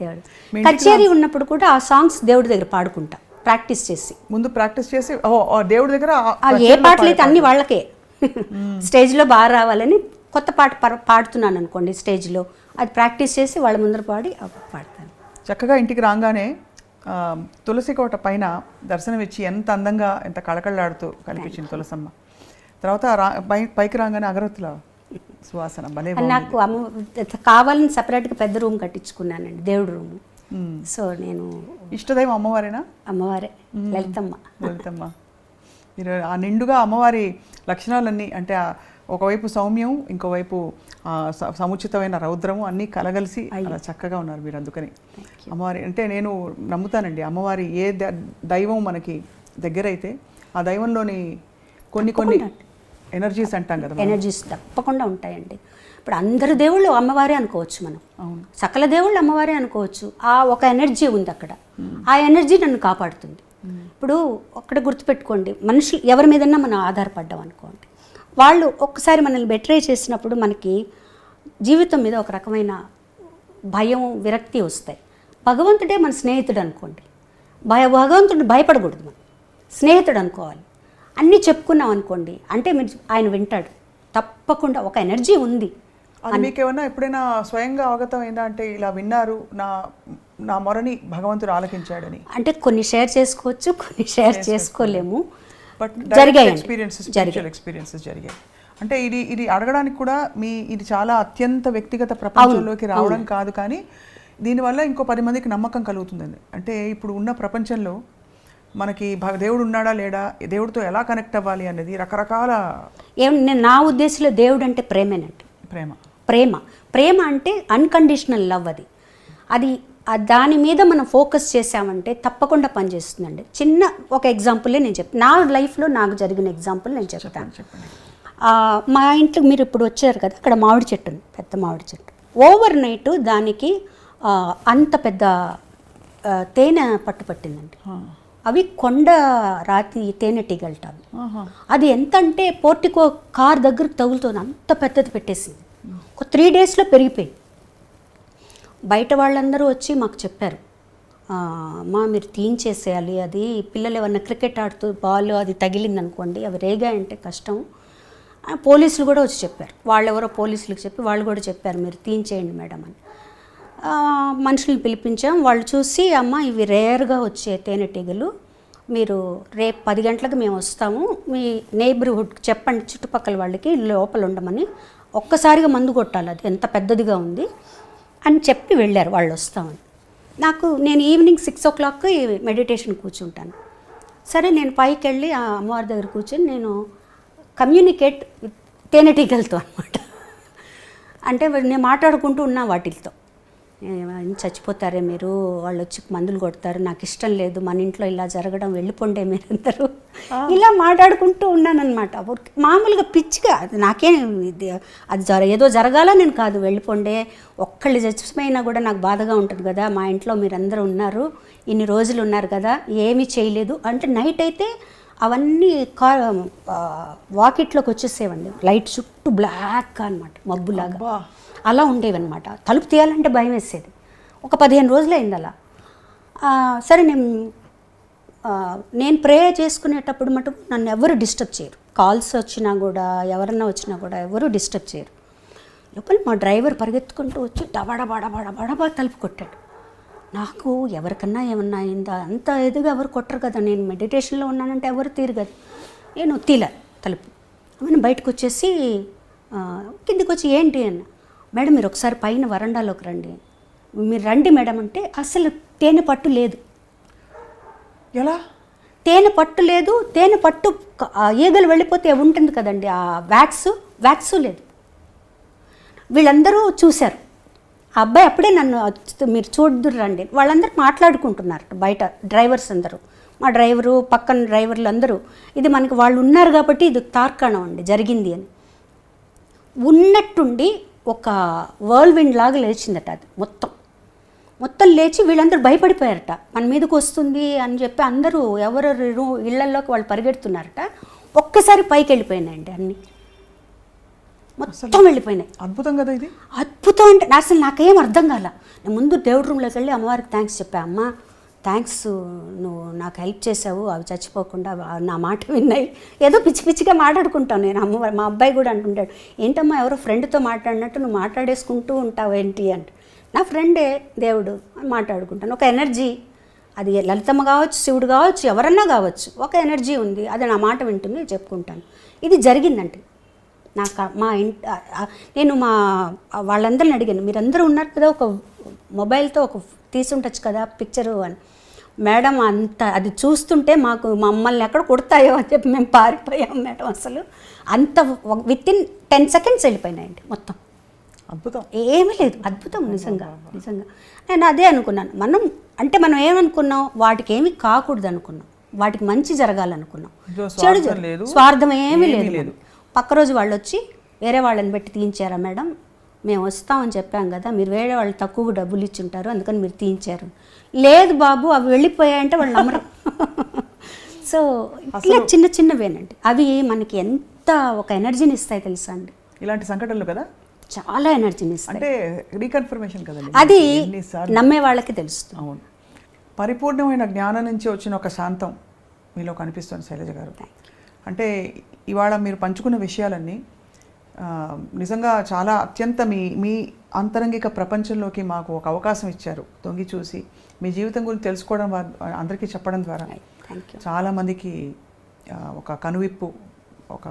దేవుడు. కచేరీ ఉన్నప్పుడు కూడా ఆ సాంగ్స్ దేవుడి దగ్గర పాడుకుంటా ప్రాక్టీస్ చేసి. ముందు ప్రాక్టీస్ చేసి దేవుడి దగ్గర ఏ పాటలు అయితే అన్ని వాళ్ళకే. స్టేజ్లో బాగా రావాలని కొత్త పాట పాడుతున్నాను అనుకోండి స్టేజ్లో. అది ప్రాక్టీస్ చేసి వాళ్ళ ముందర పాడి అప్పుడు పాడతాను. చక్కగా ఇంటికి రాగానే తులసి కోట పైన దర్శనమిచ్చి ఎంత అందంగా ఎంత కళకళలాడుతూ కనిపించింది తులసమ్మ. తర్వాత పైకి రాగానే అగరత్తుల సువాసన భలే. నాకు కావాలని సపరేట్గా పెద్ద రూమ్ కట్టించుకున్నానండి దేవుడి రూమ్. సో నేను ఇష్టదైవం అమ్మవారేనా? అమ్మవారే లలితమ్మ. లలితమ్మ. మీరు ఆ నిండుగా అమ్మవారి లక్షణాలన్నీ అంటే ఒకవైపు సౌమ్యం ఇంకోవైపు సముచితమైన రౌద్రము అన్నీ కలగలిసి అలా చక్కగా ఉన్నారు మీరు అందుకని. అమ్మవారి అంటే నేను నమ్ముతానండి అమ్మవారి ఏ దైవం మనకి దగ్గరైతే ఆ దైవంలోని కొన్ని కొన్ని ఎనర్జీస్ అంటాం కదా. ఎనర్జీస్ తప్పకుండా ఉంటాయండి. ఇప్పుడు అందరు దేవుళ్ళు అమ్మవారే అనుకోవచ్చు మనం. సకల దేవుళ్ళు అమ్మవారే అనుకోవచ్చు. ఆ ఒక ఎనర్జీ ఉంది అక్కడ. ఆ ఎనర్జీ నన్ను కాపాడుతుంది. ఇప్పుడు ఒక్కడ గుర్తుపెట్టుకోండి. మనుషులు ఎవరి మీదన్నా మనం ఆధారపడ్డాం అనుకోండి. వాళ్ళు ఒక్కసారి మనల్ని బెటరే చేసినప్పుడు మనకి జీవితం మీద ఒక రకమైన భయం విరక్తి వస్తాయి. భగవంతుడే మన స్నేహితుడు అనుకోండి. భయ భగవంతుడు భయపడకూడదు మనం. స్నేహితుడు అనుకోవాలి. అన్నీ చెప్పుకున్నాం అనుకోండి అంటే మీరు ఆయన వింటాడు. తప్పకుండా ఒక ఎనర్జీ ఉంది. అది మీకు ఏమన్నా ఎప్పుడైనా స్వయంగా అవగతం అంటే ఇలా విన్నారు నా నా మొరని భగవంతుడు ఆలకించాడని. అంటే కొన్ని షేర్ చేసుకోవచ్చు కొన్ని షేర్ చేసుకోలేము. బట్ జరిగాయి. ఎక్స్పీరియన్సెస్ ఎక్స్పీరియన్సెస్ జరిగాయి. అంటే ఇది ఇది అడగడానికి కూడా మీ ఇది చాలా అత్యంత వ్యక్తిగత ప్రపంచంలోకి రావడం కాదు కానీ దీనివల్ల ఇంకో పది మందికి నమ్మకం కలుగుతుందండి. అంటే ఇప్పుడు ఉన్న ప్రపంచంలో మనకి దేవుడు ఉన్నాడా లేడా? దేవుడితో ఎలా కనెక్ట్ అవ్వాలి అనేది రకరకాల ఏం నేను నా ఉద్దేశంలో దేవుడు అంటే ప్రేమేనండి. ప్రేమ. ప్రేమ. ప్రేమ అంటే అన్కండిషనల్ లవ్ అది. అది దాని మీద మనం ఫోకస్ చేసామంటే తప్పకుండా పనిచేస్తుందండి చిన్న ఒక ఎగ్జాంపులే నేను చెప్తాను నా లైఫ్లో నాకు జరిగిన ఎగ్జాంపుల్ నేను చెప్తాను. మా ఇంట్లో మీరు ఇప్పుడు వచ్చారు కదా అక్కడ మామిడి చెట్టు ఉంది పెద్ద మామిడి చెట్టు. ఓవర్ నైట్ దానికి అంత పెద్ద తేనె పట్టు పట్టిందండి. అవి కొండ రాతి తేనెటీగలట అవి. అది ఎంత అంటే పోర్టికో కార్ దగ్గరకు తగులుతుంది. అంత పెద్దది పెట్టేసింది. ఒక త్రీ డేస్లో పెరిగిపోయింది. బయట వాళ్ళందరూ వచ్చి మాకు చెప్పారు. "ఆ, అమ్మా మీరు తీయించేసేయాలి అది పిల్లలు ఏమన్నా క్రికెట్ ఆడుతూ బాల్ అది తగిలింది అనుకోండి అవి రేగాయంటే కష్టం. పోలీసులు కూడా వచ్చి చెప్పారు. వాళ్ళు ఎవరో పోలీసులకు చెప్పి వాళ్ళు కూడా చెప్పారు మీరు తీయించేయండి మేడం అని. మనుషుల్ని పిలిపించాం. వాళ్ళు చూసి అమ్మ ఇవి రేర్గా వచ్చే తేనెటీగలు మీరు రేపు పది గంటలకు మేము వస్తాము. మీ నేబర్హుడ్ చెప్పండి చుట్టుపక్కల వాళ్ళకి లోపల ఉండమని. ఒక్కసారిగా మందు కొట్టాలి అది. ఎంత పెద్దదిగా ఉంది అని చెప్పి వెళ్ళారు వాళ్ళు వస్తామని. నాకు నేను ఈవినింగ్ సిక్స్ ఓ క్లాక్కి మెడిటేషన్ కూర్చుంటాను. సరే నేను పైకి వెళ్ళి ఆ అమ్మవారి దగ్గర కూర్చొని నేను కమ్యూనికేట్ తేనెటీగలతో అనమాట అంటే నేను మాట్లాడుకుంటూ ఉన్నా వాటితో. చచ్చిపోతారే మీరు? వాళ్ళు వచ్చి మందులు కొడతారు. నాకు ఇష్టం లేదు. మన ఇంట్లో ఇలా జరగడం వెళ్ళిపోండే మీరందరూ ఇలా మాట్లాడుకుంటూ ఉన్నానన్నమాట. ఊరికే మామూలుగా పిచ్చిగా. అది నాకేం ఇది అది జర ఏదో జరగాల నేను కాదు. వెళ్ళిపోండే. ఒక్కళ్ళు చచ్చిపోయినా కూడా నాకు బాధగా ఉంటుంది కదా. మా ఇంట్లో మీరందరూ ఉన్నారు. ఇన్ని రోజులు ఉన్నారు కదా. ఏమీ చేయలేదు. అంటే నైట్ అయితే అవన్నీ కా వాకిట్లోకి వచ్చేసేవండి. లైట్ చుట్టూ బ్లాక్ అనమాట మబ్బులాగా. అలా ఉండేవన్నమాట. తలుపు తీయాలంటే భయం వేసేది. ఒక పదిహేను రోజులు అయింది అలా సరే నేను నేను ప్రే చేసుకునేటప్పుడు మటుకు నన్ను ఎవరు డిస్టర్బ్ చేయరు. కాల్స్ వచ్చినా కూడా ఎవరన్నా వచ్చినా కూడా ఎవరు డిస్టర్బ్ చేయరు. లోపల మా డ్రైవర్ పరిగెత్తుకుంటూ వచ్చి డబడబా డబడా డబడా తలుపు కొట్టాడు. నాకు ఎవరికన్నా ఏమన్నా అయిందా? అంత ఎదుగా ఎవరు కొట్టరు కదా. నేను మెడిటేషన్లో ఉన్నానంటే ఎవరు తీరు కదా. నేను తీల తలుపు. ఆమెను బయటకు వచ్చేసి కిందికి వచ్చి ఏంటి అన్న. మేడం మీరు ఒకసారి పైన వరండాలోకి రండి. మీరు రండి మేడం అంటే అసలు తేనె పట్టు లేదు. ఎలా? తేనె పట్టు లేదు. తేనె పట్టు ఈగలు వెళ్ళిపోతే ఉంటుంది కదండి. ఆ వ్యాక్స్ వ్యాక్స్ లేదు. వీళ్ళందరూ చూశారు. ఆ అబ్బాయి అప్పుడే నన్ను మీరు చూద్దురు రండి వాళ్ళందరూ మాట్లాడుకుంటున్నారు బయట డ్రైవర్స్ అందరూ. మా డ్రైవరు పక్కన డ్రైవర్లు అందరూ ఇది మనకి వాళ్ళు ఉన్నారు కాబట్టి ఇది తార్కాణం అండి జరిగింది అని. ఉన్నట్టుండి ఒక విండ్ లాగా లేచిందట అది మొత్తం. మొత్తం లేచి వీళ్ళందరూ భయపడిపోయారట. మన మీదకి వస్తుంది అని చెప్పి అందరూ ఎవరెవరు ఇళ్ళలోకి వాళ్ళు పరిగెడుతున్నారట. ఒక్కసారి పైకి వెళ్ళిపోయినాయండి అన్నీ. మొత్తం వెళ్ళిపోయినాయి. అద్భుతం కదా ఇది? అద్భుతం అంటే నా అసలు నాకేం అర్థం కాల. నేను ముందు దేవుడి రూమ్లోకి వెళ్ళి అమ్మవారికి థ్యాంక్స్ చెప్పా. అమ్మ థ్యాంక్స్ నువ్వు నాకు హెల్ప్ చేసావు అవి చచ్చిపోకుండా నా మాట విన్నాయి. ఏదో పిచ్చి పిచ్చిగా మాట్లాడుకుంటాను నేను. అమ్మవారు మా అబ్బాయి కూడా అంటుంటాడు ఏంటమ్మా ఎవరో ఫ్రెండ్తో మాట్లాడినట్టు నువ్వు మాట్లాడేసుకుంటూ ఉంటావు ఏంటి? అంటే. నా ఫ్రెండే దేవుడు అని మాట్లాడుకుంటాను. ఒక ఎనర్జీ అది లలితమ్మ కావచ్చు శివుడు కావచ్చు ఎవరన్నా కావచ్చు ఒక ఎనర్జీ ఉంది. అది నా మాట వింటుంది చెప్పుకుంటాను. ఇది జరిగిందండి నాకు మా ఇంటి నేను మా వాళ్ళందరిని అడిగాను మీరందరూ ఉన్నారు కదా ఒక మొబైల్తో ఒక తీసి ఉండొచ్చు కదా పిక్చరు అని. మేడం అంత అది చూస్తుంటే మాకు మమ్మల్ని ఎక్కడ కొడతాయో అని చెప్పి మేము పారిపోయాం మేడం అసలు. అంత విత్ ఇన్ టెన్ సెకండ్స్ వెళ్ళిపోయినాయండి మొత్తం. అద్భుతం. ఏమీ లేదు అద్భుతం నిజంగా నిజంగా. నేను అదే అనుకున్నాను మనం అంటే మనం ఏమనుకున్నాం వాటికి ఏమీ కాకూడదు అనుకున్నాం వాటికి మంచి జరగాలనుకున్నాం. చెడు స్వార్థం ఏమీ లేదు. పక్క రోజు వాళ్ళు వచ్చి వేరే వాళ్ళని పెట్టి తీయించారా మేడం? మేము వస్తామని చెప్పాం కదా మీరు వేరే వాళ్ళు తక్కువ డబ్బులు ఇచ్చి ఉంటారు అందుకని మీరు తీయించారు. లేదు బాబు అవి వెళ్ళిపోయాయంటే వాళ్ళు నమ్మరు. సో ఇట్లా చిన్న చిన్నవేనండి. అవి మనకి ఎంత ఒక ఎనర్జీని ఇస్తాయి తెలుసా అండి? ఇలాంటి సంఘటనలు కదా? చాలా ఎనర్జీని ఇస్తాయి. అంటే రీకన్ఫర్మేషన్ కదండి. అది నమ్మే వాళ్ళకి తెలుస్తుంది. అవును. పరిపూర్ణమైన జ్ఞానం నుంచి వచ్చిన ఒక శాంతం మీలో కనిపిస్తుంది శైలజ గారు. అంటే ఇవాళ మీరు పంచుకున్న విషయాలన్నీ నిజంగా చాలా అత్యంత మీ మీ అంతరంగిక ప్రపంచంలోకి మాకు ఒక అవకాశం ఇచ్చారు. తొంగి చూసి మీ జీవితం గురించి తెలుసుకోవడం అందరికీ చెప్పడం ద్వారా. చాలామందికి ఒక కనువిప్పు ఒక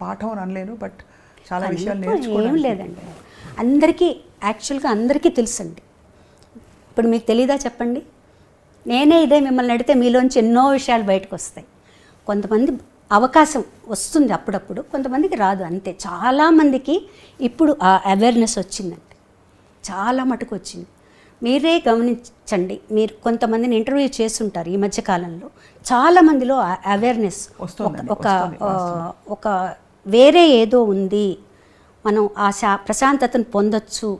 పాఠం అని అనలేను బట్ చాలా విషయాలు నేర్చుకోవడం లేదండి. అందరికీ యాక్చువల్గా అందరికీ తెలుసండి. ఇప్పుడు మీకు తెలీదా చెప్పండి? నేనే ఇదే మిమ్మల్ని అడిగితే మీలోంచి ఎన్నో విషయాలు బయటకు వస్తాయి. కొంతమంది అవకాశం వస్తుంది అప్పుడప్పుడు. కొంతమందికి రాదు అంతే. చాలామందికి ఇప్పుడు ఆ అవేర్నెస్ వచ్చిందండి చాలా మటుకు వచ్చింది. మీరే గమనించండి. మీరు కొంతమందిని ఇంటర్వ్యూ చేస్తుంటారు ఈ మధ్య కాలంలో. చాలా మందిలో అవేర్నెస్ ఒక ఒక వేరే ఏదో ఉంది. మనం ఆ శా ప్రశాంతతను పొందొచ్చు.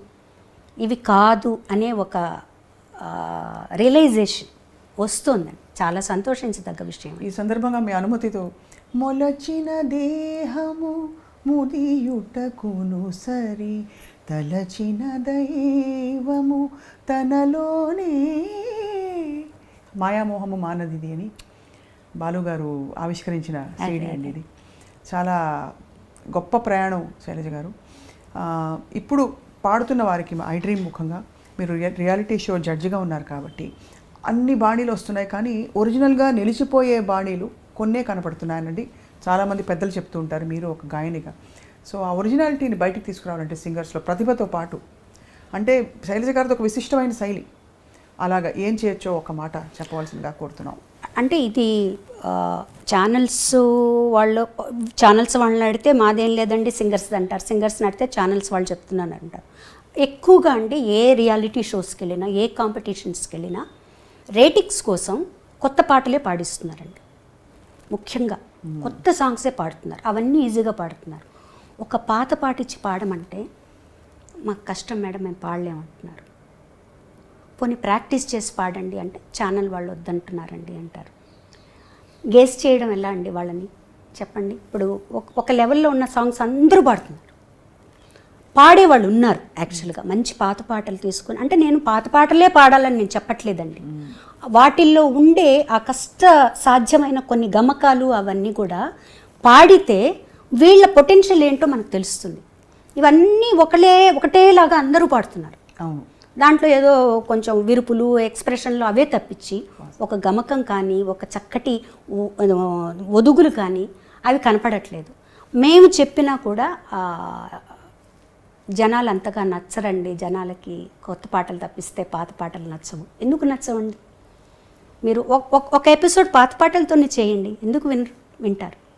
ఇవి కాదు అనే ఒక రియలైజేషన్ వస్తుందండి. చాలా సంతోషించదగ్గ విషయం. ఈ సందర్భంగా మీ అనుమతితో మొలచిన దేహము ముదియుటకును సరి తలచిన దైవము తనలోనే. మాయామోహము మానదిది అని బాలుగారు ఆవిష్కరించిన సీడీ అండి ఇది. చాలా గొప్ప ప్రయాణం శైలజ గారు. ఇప్పుడు పాడుతున్న వారికి ఐ డ్రీమ్ ముఖంగా మీరు రియా- రియాలిటీ షో జడ్జిగా ఉన్నారు కాబట్టి అన్ని బాణీలు వస్తున్నాయి కానీ ఒరిజినల్గా నిలిచిపోయే బాణీలు కొన్నే కనపడుతున్నాయనండి చాలామంది పెద్దలు చెప్తూ ఉంటారు మీరు ఒక గాయనిగా. సో ఆ ఒరిజినాలిటీని బయటికి తీసుకురావాలంటే సింగర్స్లో ప్రతిభతో పాటు. అంటే శైలజ గారిది ఒక విశిష్టమైన శైలి. అలాగా ఏం చేయొచ్చో ఒక మాట చెప్పవలసిందిగా కోరుతున్నాం. అంటే ఇది ఛానల్స్ వాళ్ళు ఛానల్స్ వాళ్ళని అడిగితే మాదేం లేదండి సింగర్స్ అంటారు. సింగర్స్ని అడిగితే ఛానల్స్ వాళ్ళు చెప్తున్నాను అంటారు ఎక్కువగా అండి ఏ రియాలిటీ షోస్కి వెళ్ళినా ఏ కాంపిటీషన్స్కి వెళ్ళినా రేటింగ్స్ కోసం కొత్త పాటలే పాడిస్తున్నారండి. ముఖ్యంగా కొత్త సాంగ్సే పాడుతున్నారు. అవన్నీ ఈజీగా పాడుతున్నారు. ఒక పాత పాట ఇచ్చి పాడమంటే మాకు కష్టం మేడం మేము పాడలేమంటున్నారు. పోనీ ప్రాక్టీస్ చేసి పాడండి అంటే ఛానల్ వాళ్ళు వద్దంటున్నారండి అంటారు. గేస్ చేయడం ఎలా అండి వాళ్ళని? చెప్పండి. ఇప్పుడు ఒక- ఒక లెవెల్లో ఉన్న సాంగ్స్ అందరూ పాడుతున్నారు. పాడేవాళ్ళు ఉన్నారు యాక్చువల్గా మంచి పాత పాటలు తీసుకొని అంటే నేను పాత పాటలే పాడాలని నేను చెప్పట్లేదండి. వాటిల్లో ఉండే ఆ కష్ట సాధ్యమైన కొన్ని గమకాలు అవన్నీ కూడా పాడితే వీళ్ళ పొటెన్షియల్ ఏంటో మనకు తెలుస్తుంది. ఇవన్నీ ఒకలే ఒకటేలాగా అందరూ పాడుతున్నారు. అవును. దాంట్లో ఏదో కొంచెం విరుపులు ఎక్స్ప్రెషన్లు అవే తప్పించి ఒక గమకం కానీ ఒక చక్కటి ఒదుగులు కానీ అవి కనపడట్లేదు. మేము చెప్పినా కూడా జనాలు అంతగా నచ్చరండి. జనాలకి కొత్త పాటలు తప్పిస్తే పాత పాటలు నచ్చవు. ఎందుకు నచ్చవండి? మీరు ఒక- ఎపిసోడ్ పాత పాటలతోనే చేయండి. ఎందుకు విన్ వింటారు?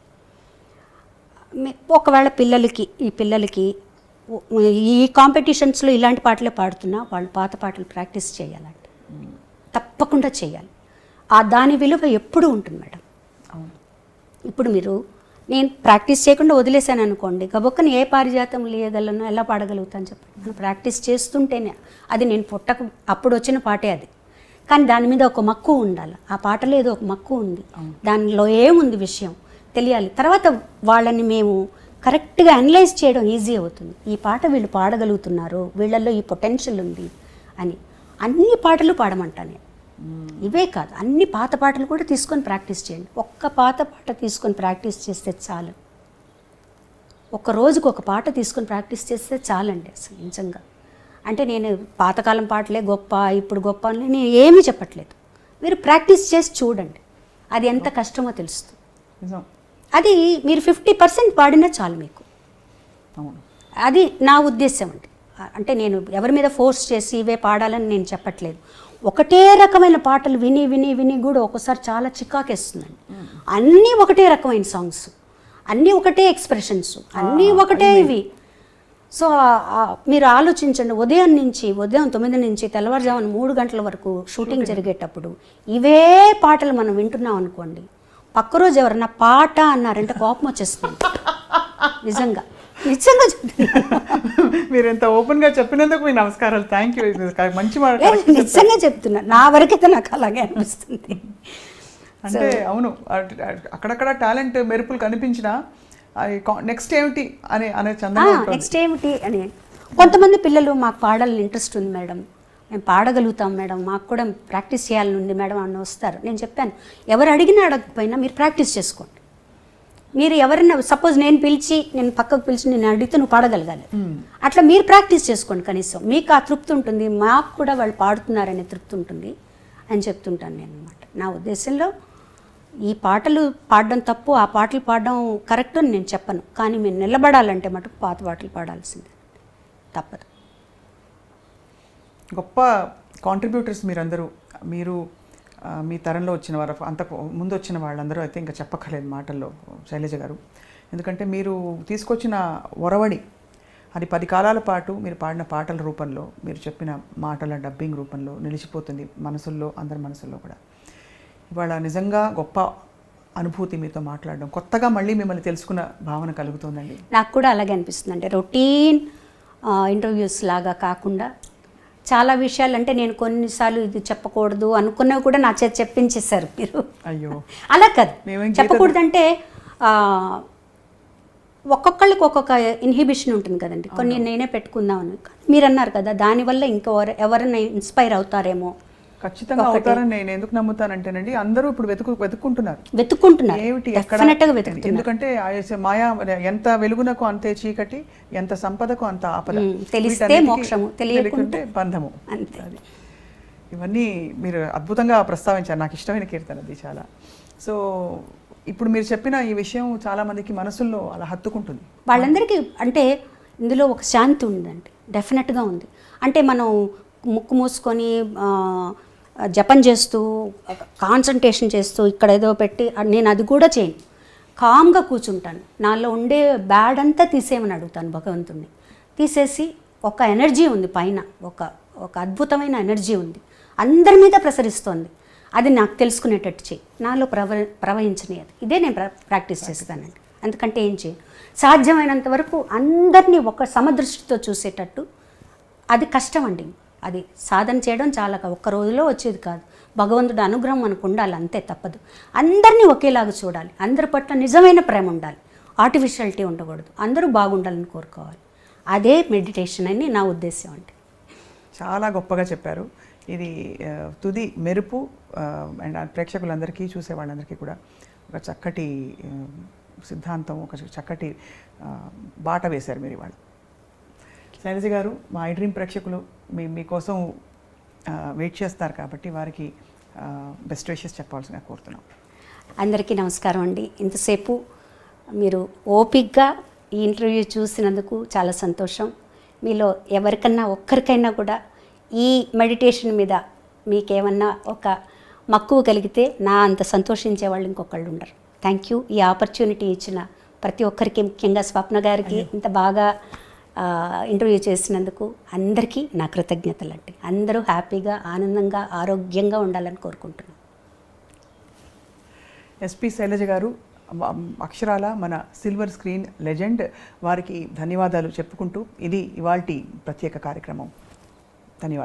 ఒకవేళ పిల్లలకి ఈ పిల్లలకి ఈ కాంపిటీషన్స్లో ఇలాంటి పాటలే పాడుతున్నా వాళ్ళు పాత పాటలు ప్రాక్టీస్ చేయాలండి తప్పకుండా చేయాలి. ఆ దాని విలువ ఎప్పుడూ ఉంటుంది మేడం. అవును. ఇప్పుడు మీరు నేను ప్రాక్టీస్ చేయకుండా వదిలేశాను అనుకోండి గబొక్కని ఏ పారిజాతం లేయగలను ఎలా పాడగలుగుతాను చెప్పండి. నేను ప్రాక్టీస్ చేస్తుంటేనే అది నేను పుట్టక అప్పుడు వచ్చిన పాటే అది. కానీ దాని మీద ఒక మక్కువ ఉండాలి. ఆ పాటలో ఏదో ఒక మక్కువ ఉంది. దానిలో ఏముంది విషయం తెలియాలి. తర్వాత వాళ్ళని మేము కరెక్ట్గా అనలైజ్ చేయడం ఈజీ అవుతుంది. ఈ పాట వీళ్ళు పాడగలుగుతున్నారు వీళ్ళల్లో ఈ పొటెన్షియల్ ఉంది అని. అన్ని పాటలు పాడమంటా నేను ఇవే కాదు అన్ని పాత పాటలు కూడా తీసుకొని ప్రాక్టీస్ చేయండి. ఒక్క పాత పాట తీసుకొని ప్రాక్టీస్ చేస్తే చాలు. ఒక రోజుకు ఒక పాట తీసుకొని ప్రాక్టీస్ చేస్తే చాలండి అసలు నిజంగా. అంటే నేను పాతకాలం పాటలే గొప్ప ఇప్పుడు గొప్ప అని నేను ఏమీ చెప్పట్లేదు. మీరు ప్రాక్టీస్ చేసి చూడండి. అది ఎంత కష్టమో తెలుస్తుంది. అది మీరు ఫిఫ్టీ పర్సెంట్ పాడినా చాలు మీకు. అది నా ఉద్దేశం అండి. అంటే నేను ఎవరి మీద ఫోర్స్ చేసి ఇవే పాడాలని నేను చెప్పట్లేదు. ఒకటే రకమైన పాటలు విని విని విని కూడా ఒక్కోసారి చాలా చికాకేస్తుందండి. అన్నీ ఒకటే రకమైన సాంగ్స్ అన్నీ ఒకటే ఎక్స్ప్రెషన్స్ అన్నీ ఒకటే ఇవి. సో మీరు ఆలోచించండి ఉదయం నుంచి ఉదయం తొమ్మిది నుంచి తెల్లవారుజామున మూడు గంటల వరకు షూటింగ్ జరిగేటప్పుడు ఇవే పాటలు మనం వింటున్నాం అనుకోండి పక్క రోజు ఎవరన్నా పాట అన్నారంటే కోపం వచ్చేస్తుంది. నిజంగా. నిజంగా. మీరు ఎంత ఓపెన్గా చెప్పినందుకు మీ నమస్కారాలు. Thank you. మంచి నిజంగా చెప్తున్నా. నా వరకైతే నాకు అలాగే అనిపిస్తుంది. అంటే అవును అక్కడక్కడ టాలెంట్ మెరుపులు కనిపించినా నెక్స్ట్ ఏమిటి అనే అనే నెక్స్ట్ ఏమిటి అని. కొంతమంది పిల్లలు మాకు పాడాలని ఇంట్రెస్ట్ ఉంది మేడం. మేము పాడగలుగుతాం మేడం. మాకు కూడా ప్రాక్టీస్ చేయాలని ఉంది మేడం అని వస్తారు. నేను చెప్పాను ఎవరు అడిగినా అడగకపోయినా మీరు ప్రాక్టీస్ చేసుకోండి. మీరు ఎవరైనా సపోజ్ నేను పిలిచి నేను పక్కకు పిలిచి నేను అడిగితే నువ్వు పాడగలగాలి. అట్లా మీరు ప్రాక్టీస్ చేసుకోండి కనీసం. మీకు ఆ తృప్తి ఉంటుంది మాకు కూడా వాళ్ళు పాడుతున్నారనే తృప్తి ఉంటుంది అని చెప్తుంటాను నేను అనమాట నా ఉద్దేశంలో ఈ పాటలు పాడడం తప్పు ఆ పాటలు పాడడం కరెక్ట్ అని నేను చెప్పను. కానీ మీరు నిలబడాలంటే మటుకు పాత పాటలు పాడాల్సిందే. తప్పదు. గొప్ప కాంట్రిబ్యూటర్స్ మీరందరూ. మీరు మీ తరంలో వచ్చిన వారు అంతకు ముందు వచ్చిన వాళ్ళందరూ అయితే ఇంకా చెప్పక్కర్లేదు మాటల్లో శైలజ గారు. ఎందుకంటే మీరు తీసుకొచ్చిన ఒరవడి అది పది కాలాల పాటు మీరు పాడిన పాటల రూపంలో మీరు చెప్పిన మాటల డబ్బింగ్ రూపంలో నిలిచిపోతుంది మనసుల్లో అందరి మనసుల్లో కూడా. ఇవాళ నిజంగా గొప్ప అనుభూతి మీతో మాట్లాడడం కొత్తగా మళ్ళీ మిమ్మల్ని తెలుసుకున్న భావన కలుగుతుందండి. నాకు కూడా అలాగే అనిపిస్తుంది అంటే రొటీన్ ఇంటర్వ్యూస్ లాగా కాకుండా చాలా విషయాలు అంటే నేను కొన్నిసార్లు ఇది చెప్పకూడదు అనుకున్నవి కూడా నా చేతి చెప్పించేశారు మీరు. అయ్యో. అలా కాదు. చెప్పకూడదంటే ఆ, ఒక్కొక్కళ్ళకి ఒక్కొక్క ఇన్హిబిషన్ ఉంటుంది కదండి. కొన్ని నేనే పెట్టుకుందామని. మీరు అన్నారు కదా దానివల్ల ఇంకా ఎవరైనా ఇన్స్పైర్ అవుతారేమో. ఖచ్చితంగా అవుతారని నేను ఎందుకు నమ్ముతానంటేనండి అందరూ ఇప్పుడు వెతుకు వెతుక్కుంటున్నారు. వెతుక్కుంటున్నారు. ఏమిటి వెతుకుతున్నారు ఎందుకంటే ఆ మాయా ఎంత వెలుగునకు అంతే చీకటి ఎంత సంపదకు అంత ఆపద. తెలిస్తే మోక్షము, తెలియకుంటే బంధము. ఇవన్నీ మీరు అద్భుతంగా ప్రస్తావించారు. నాకు ఇష్టమైన కీర్తన అది చాలా. సో ఇప్పుడు మీరు చెప్పిన ఈ విషయం చాలా మందికి మనసుల్లో అలా హత్తుకుంటుంది. వాళ్ళందరికీ అంటే ఇందులో ఒక శాంతి ఉందండి. డెఫినెట్గా ఉంది. అంటే మనం ముక్కు మూసుకొని జపం చేస్తూ కాన్సన్ట్రేషన్ చేస్తూ ఇక్కడ ఏదో పెట్టి నేను అది కూడా చేయను. కామ్గా కూర్చుంటాను. నాలో ఉండే బ్యాడ్ అంతా తీసేయమని అడుగుతాను భగవంతుణ్ణి. తీసేసి ఒక ఎనర్జీ ఉంది పైన ఒక ఒక అద్భుతమైన ఎనర్జీ ఉంది. అందరి మీద ప్రసరిస్తోంది. అది నాకు తెలుసుకునేటట్టు చేయి. నాలో ప్రవ ప్రవహించనియదు ఇదే నేను ప్రా- ప్రాక్టీస్ చేస్తానండి. ఎందుకంటే ఏం చేయను? సాధ్యమైనంత వరకు అందరినీ ఒక సమదృష్టితో చూసేటట్టు అది కష్టం అండి. అది సాధన చేయడం చాలా ఒక్క రోజులో వచ్చేది కాదు. భగవంతుడు అనుగ్రహం మనకు ఉండాలి అంతే తప్పదు. అందరినీ ఒకేలాగా చూడాలి. అందరి పట్ల నిజమైన ప్రేమ ఉండాలి. ఆర్టిఫిషియాలిటీ ఉండకూడదు. అందరూ బాగుండాలని కోరుకోవాలి. అదే మెడిటేషన్ అని నా ఉద్దేశం అండి. చాలా గొప్పగా చెప్పారు. ఇది తుది మెరుపు అండ్ ప్రేక్షకులందరికీ చూసే వాళ్ళందరికీ కూడా ఒక చక్కటి సిద్ధాంతం ఒక చక్కటి బాట వేశారు మీరు ఇవాళ. శైలజ గారు మా ఐ డ్రీమ్ ప్రేక్షకులు మీ మీకోసం వెయిట్ చేస్తారు కాబట్టి వారికి బెస్ట్ విషెస్ చెప్పాల్సిందిగా కోరుతున్నాం. అందరికీ నమస్కారం అండి. ఇంతసేపు మీరు ఓపిక్గా ఈ ఇంటర్వ్యూ చూసినందుకు చాలా సంతోషం. మీలో ఎవరికన్నా ఒక్కరికైనా కూడా ఈ మెడిటేషన్ మీద మీకేమన్నా ఒక మక్కువ కలిగితే నా అంత సంతోషించే వాళ్ళు ఇంకొకళ్ళు ఉండరు. Thank you. ఈ ఆపర్చునిటీ ఇచ్చిన ప్రతి ఒక్కరికి ముఖ్యంగా స్వప్న గారికి ఇంత బాగా ఇంటర్వ్యూ చేసినందుకు అందరికీ నా కృతజ్ఞతలు అండి అందరూ హ్యాపీగా ఆనందంగా ఆరోగ్యంగా ఉండాలని కోరుకుంటున్నాను ఎస్పి శైలజ గారు అక్షరాల మన సిల్వర్ స్క్రీన్ లెజెండ్ వారికి ధన్యవాదాలు చెప్పుకుంటూ ఇది ఇవాల్టి ప్రత్యేక కార్యక్రమం.